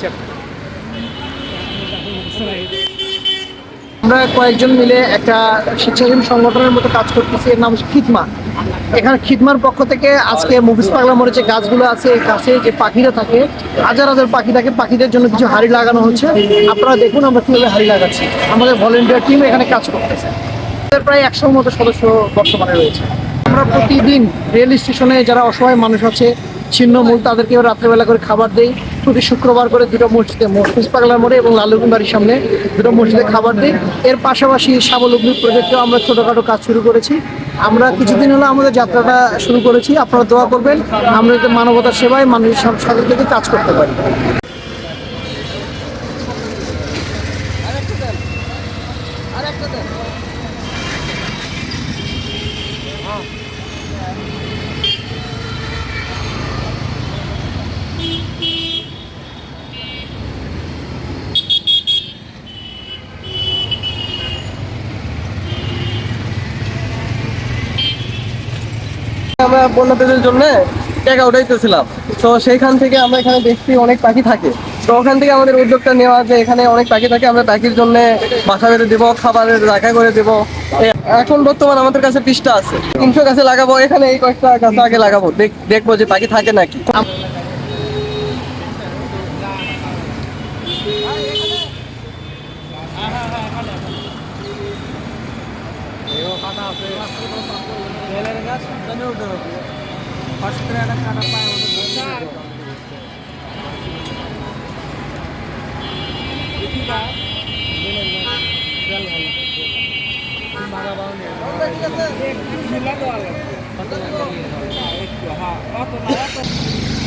Спасибо. আমরা কয়েকজন মিলে একটা স্বেচ্ছাসেবী সংগঠনের মতো কাজ করতেছি। এর নাম হচ্ছে খিদমা। এখানে খিদমার পক্ষ থেকে আজকে মুভিস পাগলা মোড়ে যে গাছগুলো আছে, এই গাছে যে পাখিরা থাকে, হাজার হাজার পাখি থাকে, পাখিদের জন্য কিছু হাড়ি লাগানো হচ্ছে। আপনারা দেখুন আমরা কীভাবে হাড়ি লাগাচ্ছি। আমাদের ভলেন্টিয়ার টিম এখানে কাজ করতেছে। প্রায় একশোর মতো সদস্য বর্তমানে রয়েছে। আমরা প্রতিদিন রেল স্টেশনে যারা অসহায় মানুষ আছে ছিন্নমূল তাদেরকে রাত্রেবেলা করে খাবার দেই। প্রতি শুক্রবার করে দুটো মসজিদে, মসজিদ পাগলার মোড়ে এবং লালুগুন বাড়ির সামনে দুটো মসজিদে খাবার দিই। এর পাশাপাশি স্বাবলম্বী প্রজেক্টেও আমরা ছোটোখাটো কাজ শুরু করেছি। আমরা কিছুদিন হলো আমাদের যাত্রাটা শুরু করেছি। আপনারা দোয়া করবেন, আমরা যাতে মানবতার সেবায় মানুষের সাথে থেকে কাজ করতে পারি। আমরা বন্যাদের জন্য টেকা উঠাইতেছিলাম। তো সেইখান থেকে আমরা এখানে দেখছি অনেক পাখি থাকে। তো ওখান থেকে আমাদের উদ্যোগটা নেওয়া যে এখানে অনেক পাখি থাকে, আমরা পাখির জন্য বাসা বেঁধে দেবো, খাবারের রাখা করে দেবো। এখন বর্তমান আমাদের কাছে পিসটা আছে। তিনশো গাছে লাগাবো, এখানে এই কয়েকটা গাছ আগে লাগাবো। দেখব যে পাখি থাকে নাকি। ಆಫೇ ಬೇರೆಗ ಸುಮ್ಮನೆ ಉದ್ಯೋಗ ಫಸ್ಟ್ ಕ್ರೇಡ ಕಡಪ ಭಾಗ ಭಾವ हाँ तो